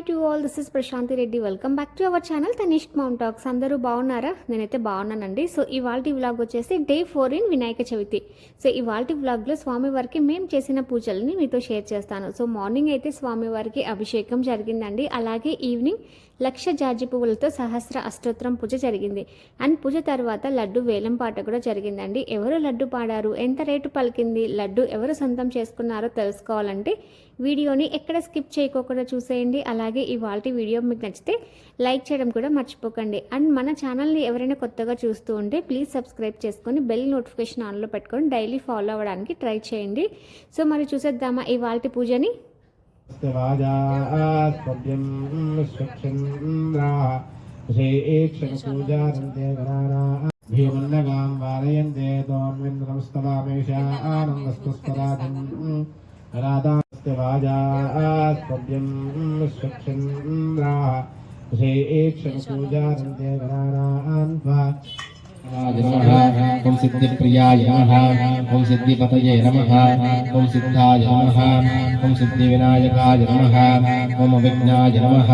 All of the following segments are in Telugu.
Hi to all this is Prashanti Reddy welcome back to our channel Tanishk mom talks అందరూ బాగున్నారా? నేనైతే బాగున్నానండి. సో ఇవాళ వ్లాగ్ వచ్చేసి day four in Vinayaka Chavithi so ఇవాళ వ్లాగ్లో స్వామివారికి మేము చేసిన పూజల్ని మీతో షేర్ చేస్తాను. సో మార్నింగ్ అయితే స్వామివారికి అభిషేకం జరిగిందండి. అలాగే ఈవినింగ్ లక్ష జాజి పువ్వులతో సహస్ర అష్టోత్తరం పూజ జరిగింది. అండ్ పూజ తర్వాత లడ్డు వేలం పాట కూడా జరిగిందండి. ఎవరు లడ్డు పాడారు? ఎంత రేటు పలికింది? లడ్డు ఎవరు సొంతం చేసుకున్నారో తెలుసుకోవాలంటే వీడియోని ఎక్కడ స్కిప్ చేయకోకుండా చూసేయండి. అలాగే ఇవాళ వీడియో మీకు నచ్చితే లైక్ చేయడం కూడా మర్చిపోకండి. అండ్ మన ఛానల్ని ఎవరైనా కొత్తగా చూస్తూ ఉంటే ప్లీజ్ సబ్స్క్రైబ్ చేసుకొని బెల్ నోటిఫికేషన్ ఆన్లో పెట్టుకొని డైలీ ఫాలో అవ్వడానికి ట్రై చేయండి. సో మరి చూసేద్దామా ఇవాళ పూజని? स्तवाजास्पद्यं स्वच्छन्द्राः श्रीक्षणपूजारन्ते गणाना भीमन्नगां वारयन्ते दोन्विन्द्रमस्तवामेषा आनन्दस्तुस्तराजम् राधास्तवाजास्पद्यं स्वच्छन्द्राः श्रीक्षणपूजारन्ते गणानान्त्वा ओम सिद्धि प्रियाय नमः। ओम सिद्धि पतये नमः। ओम सिद्धाय नमः। ओम सिद्धि विनायकाय नमः। ओम अभिज्ञाय नमः।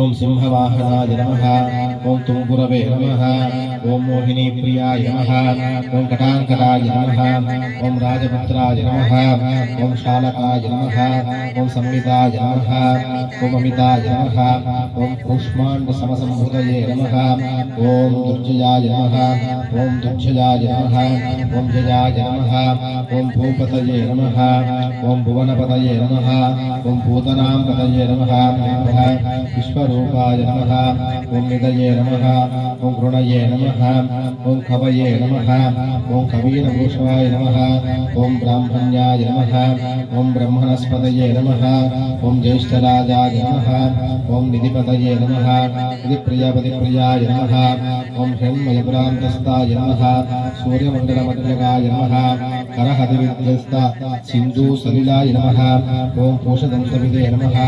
ओम सिंहवाहनाय नमः। ओम तुम्गुरवे नमः। ओम मोहिनी प्रियाय नमः ओम कटांकराय नम ओं राजपुत्राय नम ओं शालकाय नम ओं संविदाय नम ओम अमिताय नम ओं कूष्माण्ड नम ओं ओम दुर्जयाय नमः ओम दुर्जयाय नमः ओम जयाय नमः ओम भूपतये नमः ओम भुवनपतये नमः ओम भूतनां पतये नम विश्वरूपाय नमः ओम निदये नमः गृणये नम ॐ कवये नमः। ॐ कवीरभूषवाय नमः। ॐ ब्राह्मण्याय नमः। ॐ ब्रह्मणस्पतये नमः। ॐ ज्येष्ठराजाय नमः। ॐ निधिपतये नमः। निधिप्रियपतिप्रियाय नमः। ॐ हिरण्मयपुरान्तस्ताय नमः। सूर्यमण्डलमध्यगाय नमः। करहतिविध्यस्त सिन्धुसलिलाय नमः। ॐ कोशदन्तविदे नमः।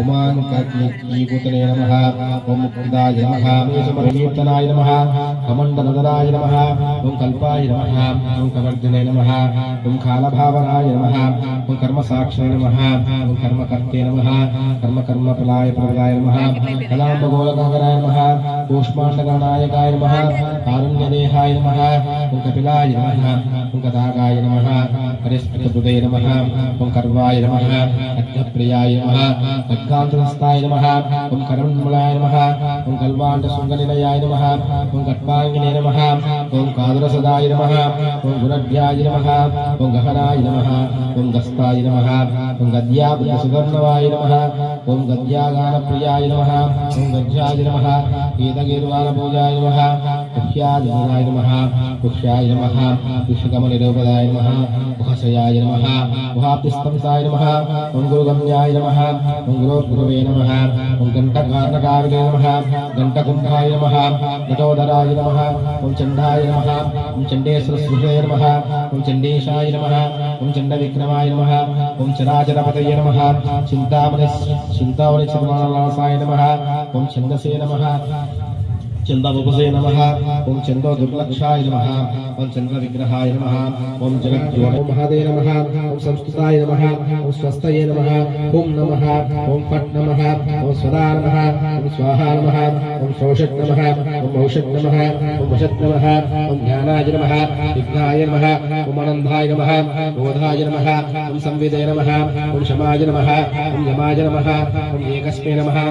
उमाङ्कीकुतने नमः। ॐ मुक्तिदाय नमः। कीर्तनाय नमः। కమండలదరాయ నమ ఓం కల్పాయ నమ ఓం కవర్జనే నమ ఓం కాలభావనాయ నమ ఓం కర్మసాక్షిణే నమ ఓం కర్మకర్తే నమ కర్మకర్మ ప్రళాయ ప్రదాయ నమ కళాంబగోళకాగరాయ నమ కూష్మాండగణాయకాయ నమ కారుణ్యదేహాయ నమ ఓం కపిలాయ నమ ఓం కదాగాయ నమ పరిస్ఫుటహృదయ నమ ఓం నమ అగ్నిప్రియాయ నమ అగ్గాంతరస్థాయ నమ ఓం నమ ఓం కల్వాండ నమ ఓం कट्पाङ्गिने नमः ॐ कादरसदाय नमः ॐ गुरभ्याय नमः ॐ गहनाय नमः ॐ गस्ताय नमः ॐ गद्याबुद्धसुवर्णवाय नमः ॐ गद्यागानप्रियाय नमः ॐ गज्जाय नमः गीतगीर्वाणपूजाय नमः ముఖ్యాధిపదాయ నమ ముఖ్యాయ నమ విషుకమనిరూపదాయ నమ ముఖశయాయ నమ ముహాప్తిస్తంసాయ నమ మంగురుగమ్యాయ నమ మంగురోర్గురువే నమ గంటకారణకారిణే నమ గంటకుంభాయ నమ ఘటోదరాయ నమ ఓం చండాయ నమ ఓం చండేశ్వరసృహే నమ ఓం చండేశాయ నమ ఓం చండ విక్రమాయ నమ ఓం చరాచరపతయ నమ చింతామణి చింతామణి చర్మాణాసాయ నమ ఓం ఛందసే నమ चंदामुपसे नमः ओम चंदो दुर्लक्षाय नमः ओम चंद्र विग्रहाय नमः ओम जगत महादे नमः ओम संस्कृताय नमः ओम स्वस्थये नमः ओम नमः ओम पट नमः ओम स्वदा नमः ओम स्वाहा नमः ओम शोषट नमः ओम औषट नमः ओम वशत नमः ओम ज्ञानाय नमः विघ्नाय नमः ओम आनन्दाय नमः बोधाय नमः ओम संविदे नमः ओम शमाय नमः ओम यमाय नमः ओम एकस्मै नमः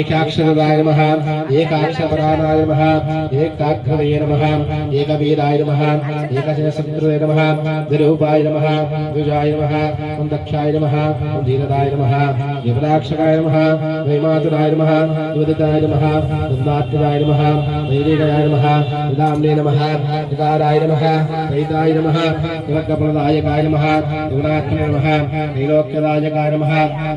एकाक्षरदाय नमः एकाक्षरपराणाय नमः। एकाग्रदये नमः। एकवीराय नमः। एकशयसत्कृते नमः। द्विरूपाय नमः। द्विजाय नमः। दक्षाय नमः। ॐ नमः। विपदाक्षकाय नमः। वैमातुराय नमः। दुदिताय नमः। दुर्दात्मजाय नमः। वैदिकाय नमः। विदाम्ने नमः। विकाराय नमः। वैदाय नमः। युवकप्रदायकाय नमः। युवनात्मने नमः। त्रैलोक्यदायकाय नमः।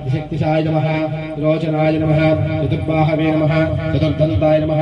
शक्तिशाय नमः। विरोचनाय नमः। चतुर्बाहवे नमः। चतुर्दन्ताय नमः।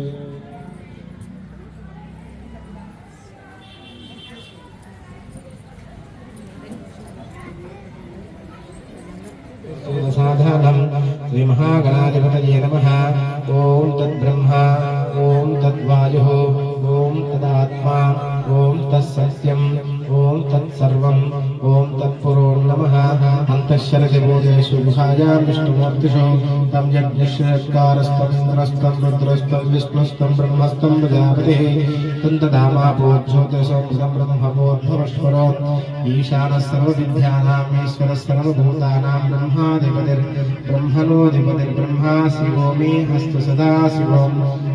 श्रीमहागणाधिपतये नमः ॐ तद्ब्रह्मा ॐ तद्वायुः ॐ तदात्मा ॐ तत्सत्यम् ॐ तत्सर्वम् अन्तःशरजबोधेषु गुहायां विष्णुमूर्तिषु तं यज्ञश्रेष्कारस्तमिन्द्रस्तं रुद्रस्तं विष्णुस्तं ब्रह्मस्तं प्रजापतिः तं तदामापोज्योतिषं ब्रह्मपोद्भवश्वरो ईशानः ब्रह्माधिपतिर्ब्रह्मणोऽधिपतिर्ब्रह्मा शिवो मे हस्तु सदा शिवोम्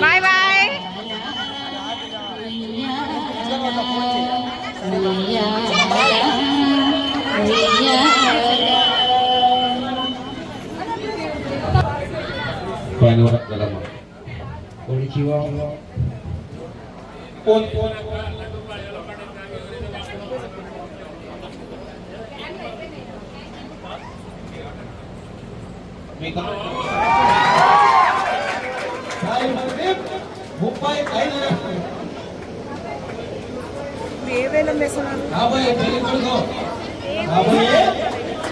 బాయ్ బాయ్ ముప్పై ఐదు ఏవేలం వేస్తున్నారు రాబోయే పెళ్ళి కొడుకు. రాబోయే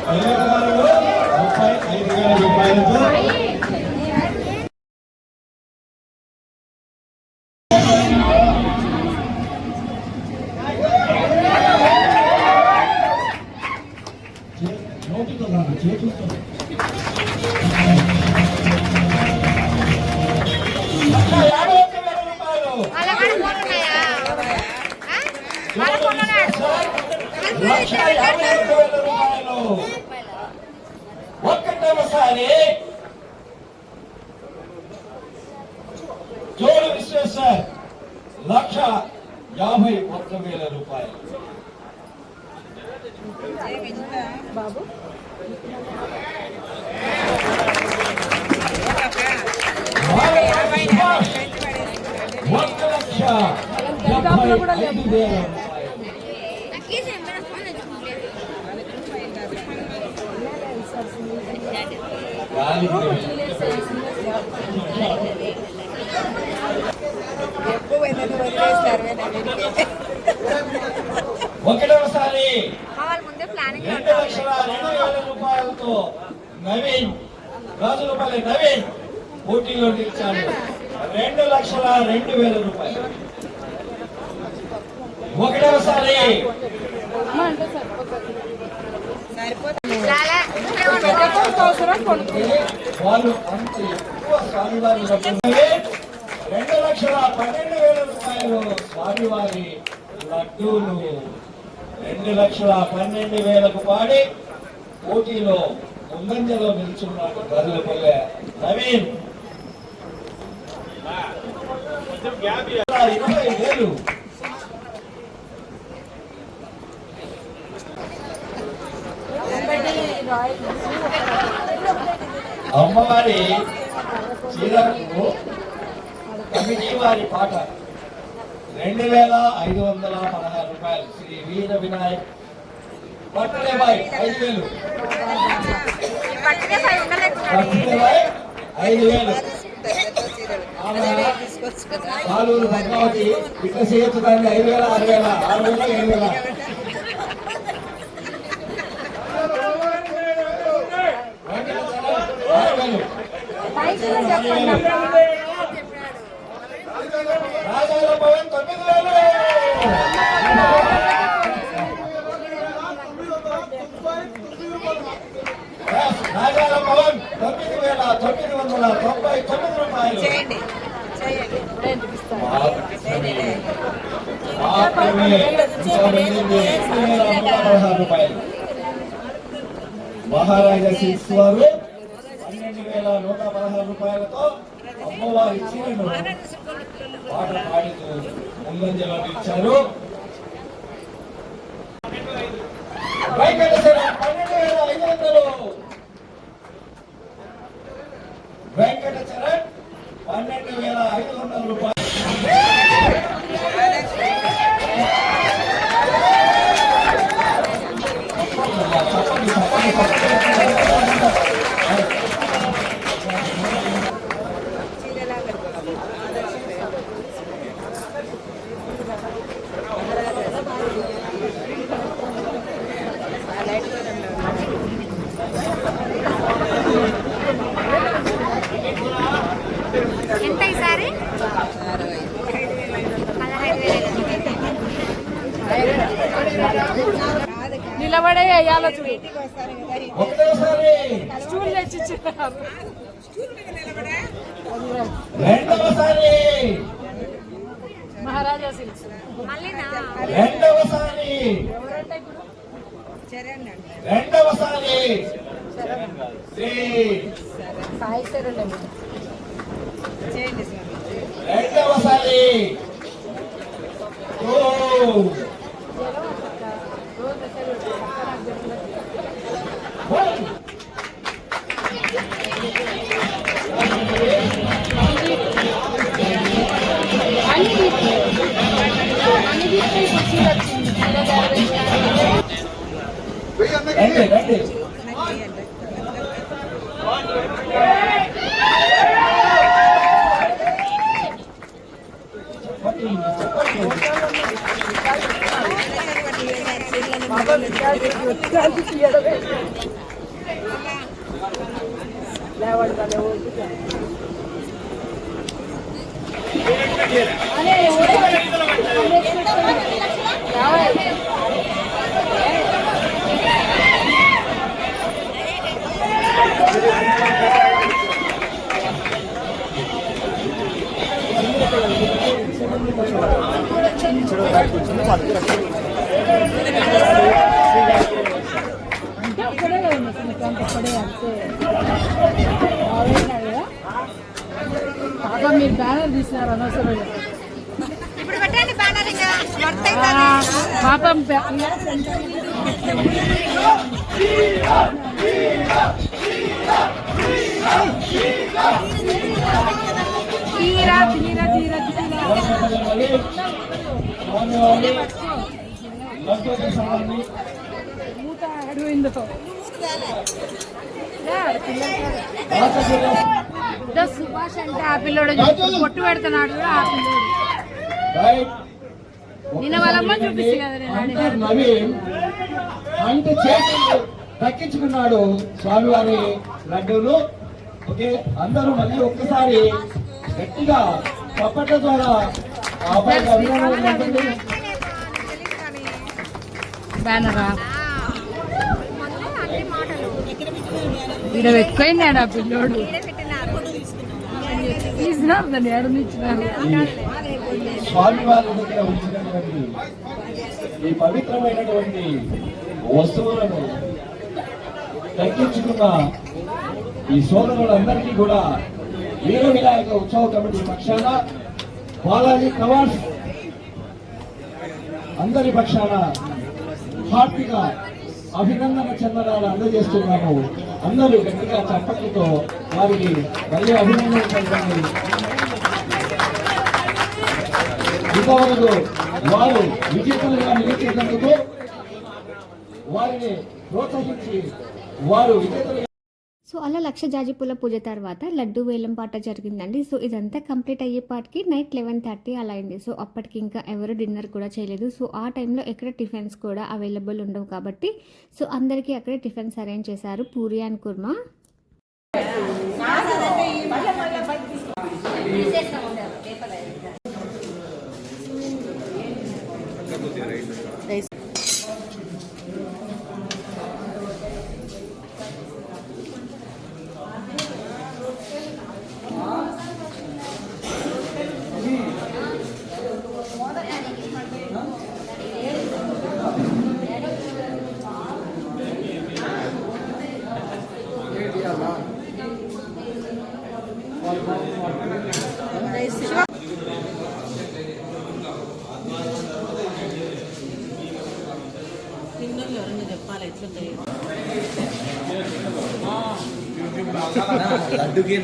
పెళ్ళి కుమారుడు ముప్పై ఐదు వేల రూపాయలతో చేతులతో లక్ష యాభై ఒక్క వేల రూపాయలు ఒక్కటేసారి జోడు విశ్వేశ్వర్ లక్ష యాభై ఒక్క వేల రూపాయలు బాబు సుభాష్ ఒక్క లక్ష డెబ్బై ఐదు వేల ప్లానింగ్ రెండు లక్షల రెండు వేల రూపాయలతో నవీన్ రాజులపల్లి నవీన్ పోటీలో నిలిచాడు. రెండు లక్షల రెండు వేల రూపాయలు. ఒకటవసారి వాళ్ళు అంత ఎక్కువ స్వామివారి రెండు లక్షల పన్నెండు వేల రూపాయలు స్వామివారి లడ్డూలు రెండు లక్షల పన్నెండు వేలకు పాడి పోటీలో ముందంజలో నిల్చున్నాడు గదులపల్లె నవీన్ ఇరవై వేలు అమ్మవారి చీరకు కమిటీ వారి పాట. రెండు వేల ఐదు వందల పదహారు రూపాయలు. శ్రీ వీర వినాయక్. పట్టలేబాయ్ ఐదు వేలు. పట్టలేబాయ్ ఐదు వేలు. పాలూరు పద్మావతి దాన్ని ఐదు వేల ఆరు వేల ఆరు వేల ఏడు వేల. రాజాల పవన్ తొమ్మిది వేల తొమ్మిది వందల తొంభై తొమ్మిది రూపాయలు ఇంకా మిగిలింది ఎనిమిది వేల నూట పదహారు రూపాయలు మహారాజా సిల్క్స్ వారు పన్నెండు వేల నూట పదహారు రూపాయలతో అమ్మవారి చీరను పాట పాడుతూ ముందంజలో ఇచ్చారు వెంకట చరణ్ పన్నెండు వేల ఐదు వందల రూపాయలు. వేయాలో చూడు స్టూల్ తెచ్చి రెండవసారి. మహారాజా సిల్క్స్ మళ్ళీనా? రెండవసారి. రెండవసారి. శ్రీ చేయండి స్వామి. రెండవసారి. కూర్చుని కూర్చుని కాకా మీరు బ్యానర్ తీసినారు అనవసరం పాపం తీరా తీరా తీరా తీరా స్వామివారి లడ్డు సుభాష్ అంటే ఆ పిల్లోడు పొట్టు పెడుతున్నాడు ఆ పిల్లోడు నిన్న వాళ్ళమ్మ కదా నేను అంటర్ అడిగాను. నవీన్ అంటే చేతులు దక్కించుకున్నాడు స్వామివారి లడ్డూలు ఓకే అందరూ మళ్ళీ ఒక్కసారి గట్టిగా చప్పట్ల ద్వారా. బ్యానరా ఇక్కడ ఎక్కువైనాడు ఆ పిల్లోడు తీసినారు దాన్ని ఎడని స్వామివారి దగ్గర ఉంచినటువంటి ఈ పవిత్రమైనటువంటి వస్తువులను తగ్గించుకున్న ఈ సోదరులందరికీ కూడా వీర వినాయక ఉత్సవ కమిటీ పక్షాన బాలాజీ కవార్స్ అందరి పక్షాన హార్ట్గా అభినందన చందనాలు అందజేస్తున్నాము. అందరూ గట్టిగా చప్పట్లతో వారికి మళ్ళీ అభినందనలు చందండి ఇంతవరకు వారు విజేతలుగా నిలిచేందుకు వారిని ప్రోత్సహించి వారు విజేతలుగా సో అలా లక్ష జాజిపూల పూజ తర్వాత లడ్డు వేలం పాట జరిగిందండి. సో ఇదంతా కంప్లీట్ అయ్యేపాటికి నైట్ లెవెన్ థర్టీ అలా అయింది. సో అప్పటికి ఇంకా ఎవరు డిన్నర్ కూడా చేయలేదు. సో ఆ టైంలో ఎక్కడ టిఫిన్స్ కూడా అవైలబుల్ ఉండవు కాబట్టి సో అందరికీ అక్కడ టిఫిన్స్ అరేంజ్ చేశారు పూరి అండ్ కుర్మా. Đương.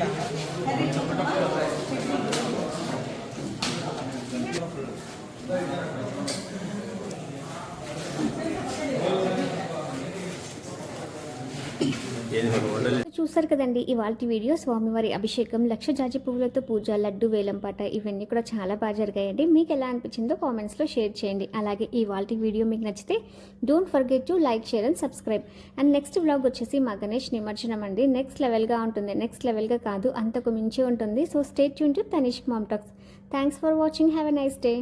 చూసారు కదండి ఇవాళ వీడియో స్వామివారి అభిషేకం లక్ష జాజి పువ్వులతో పూజ లడ్డు వేలంపాట ఇవన్నీ కూడా చాలా బాగా జరిగాయండి. మీకు ఎలా అనిపించిందో కామెంట్స్లో షేర్ చేయండి. అలాగే ఇవాళ వీడియో మీకు నచ్చితే don't forget to like share and subscribe and next vlog వచ్చేసి మా గణేష్ నిమజ్జనం అండి. నెక్స్ట్ లెవెల్గా ఉంటుంది. నెక్స్ట్ లెవెల్గా కాదు అంతకు మించి ఉంటుంది. So stay tuned to Tanishk mom talks thanks for watching have a nice day